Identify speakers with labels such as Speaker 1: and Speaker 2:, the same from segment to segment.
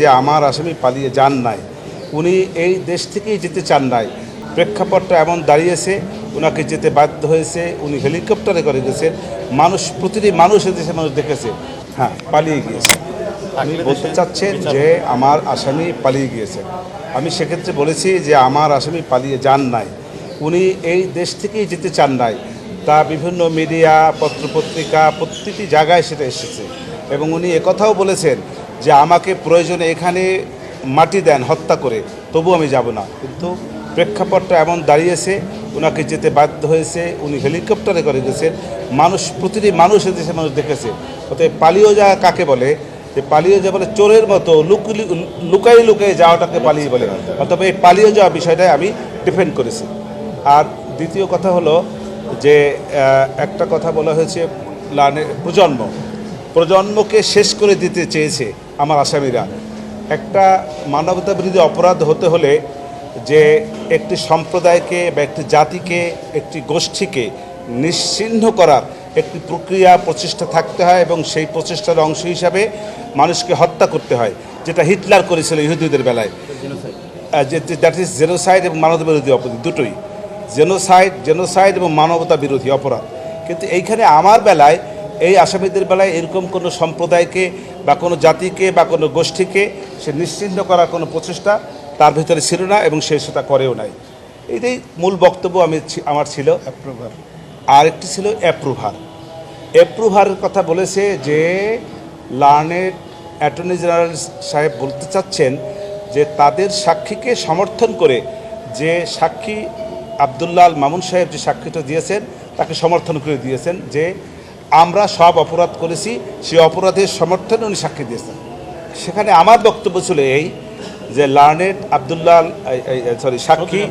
Speaker 1: যে আমার আসামি পালিয়ে যান নাই, উনি এই দেশ থেকেই যেতে চান নাই। প্রেক্ষাপটটা এমন দাঁড়িয়েছে ওনাকে যেতে বাধ্য হয়েছে, উনি হেলিকপ্টারে করে গেছেন মানুষ, প্রতিটি মানুষ এদেশে মানুষ দেখেছে। হ্যাঁ পালিয়ে গিয়েছে। আমি বলতে চাচ্ছেন যে আমার আসামি পালিয়ে গিয়েছে। আমি সেক্ষেত্রে বলেছি যে আমার আসামি পালিয়ে যান নাই। উনি এই দেশ থেকেই যেতে চান নাই। তা বিভিন্ন মিডিয়া, পত্রপত্রিকা, প্রতিটি জায়গায় সেটা এসেছে। এবং উনি একথাও বলেছেন যে আমাকে প্রয়োজনে এখানে মাটি দেন, হত্যা করে, তবু আমি যাব না। কিন্তু প্রেক্ষাপটটা এমন দাঁড়িয়েছে ওনাকে যেতে বাধ্য হয়েছে, উনি হেলিকপ্টারে করে গেছেন মানুষ, প্রতিটি মানুষ এদেশে মানুষ দেখেছে। অতএব পালিয়ে যাওয়া কাকে বলে? যে পালিয়ে যাওয়া বলে চোরের মতো লুকুলি লুকাই লুকাই যাওয়াটাকে পালিয়ে বলে। অথবা এই পালিয়ে যাওয়া বিষয়টাই আমি ডিফেন্ড করেছি। আর দ্বিতীয় কথা হলো যে একটা কথা বলা হয়েছে প্রজন্ম। প্রজন্মকে শেষ করে দিতে চেয়েছে। আমার আসামিরা। একটা মানবতা বিরোধী অপরাধ হতে হলে যে একটি সম্প্রদায়কে বা একটি জাতিকে, একটি গোষ্ঠীকে নিশ্চিহ্ন করার একটি প্রক্রিয়া, প্রচেষ্টা থাকতে হয় এবং সেই প্রচেষ্টার অংশ হিসাবে মানুষকে হত্যা করতে হয়, যেটা হিটলার করেছিল ইহুদিদের বেলায়। দ্যাট ইজ জেনোসাইড এবং মানবতা বিরোধী অপরাধ, দুটোই। জেনোসাইড জেনোসাইড এবং মানবতা বিরোধী অপরাধ। কিন্তু এইখানে আমার বেলায় এই আসামিদের বেলায় এরকম কোনো সম্প্রদায়কে বা কোনো জাতিকে বা কোনো গোষ্ঠীকে সে নিশ্চিহ্ন করার কোনো প্রচেষ্টা তার ভিতরে ছিল না এবং সে সেটা করেও নাই। এটাই মূল বক্তব্য আমি আমার ছিল। অ্যাপ্রুভার আর একটি ছিল অ্যাপ্রুভার অ্যাপ্রুভারের কথা বলেছে যে লার্নেড অ্যাটর্নি জেনারেল সাহেব বলতে চাচ্ছেন যে তাদের সাক্ষীকে সমর্থন করে যে সাক্ষী আবদুল্লাহ আল মামুন সাহেব যে সাক্ষীটা দিয়েছেন তাকে সমর্থন করে দিয়েছেন যে আমরা সব অপরাধ করেছি সেই অপরাধের সমর্থনে উনি সাক্ষী দিয়েছেন। সেখানে আমার বক্তব্য ছিল এই যে লার্নেড আবদুল্লাহ সরি সাক্ষী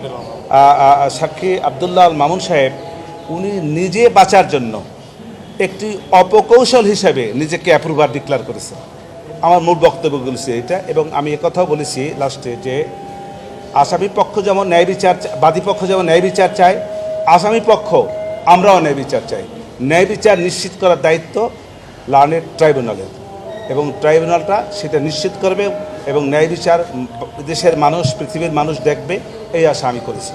Speaker 1: সাক্ষী আবদুল্লাহ আল মামুন সাহেব উনি নিজে বাঁচার জন্য একটি অপকৌশল হিসেবে নিজেকে অ্যাপ্রুভার ডিক্লেয়ার করেছেন। আমার মূল বক্তব্যগুলো ছিল এটা এবং আমি একথাও বলেছি লাস্টে যে আসামি পক্ষ যেমন ন্যায় বিচার বাদী পক্ষ যেমন ন্যায় বিচার চায় আসামি পক্ষ আমরাও ন্যায় বিচার চাই। ন্যায় বিচার নিশ্চিত করার দায়িত্ব লার্নের ট্রাইব্যুনালের। এবং ট্রাইব্যুনালটা সেটা নিশ্চিত করবে এবং ন্যায় বিচার দেশের মানুষ, পৃথিবীর মানুষ দেখবে, এই আশা আমি করেছি।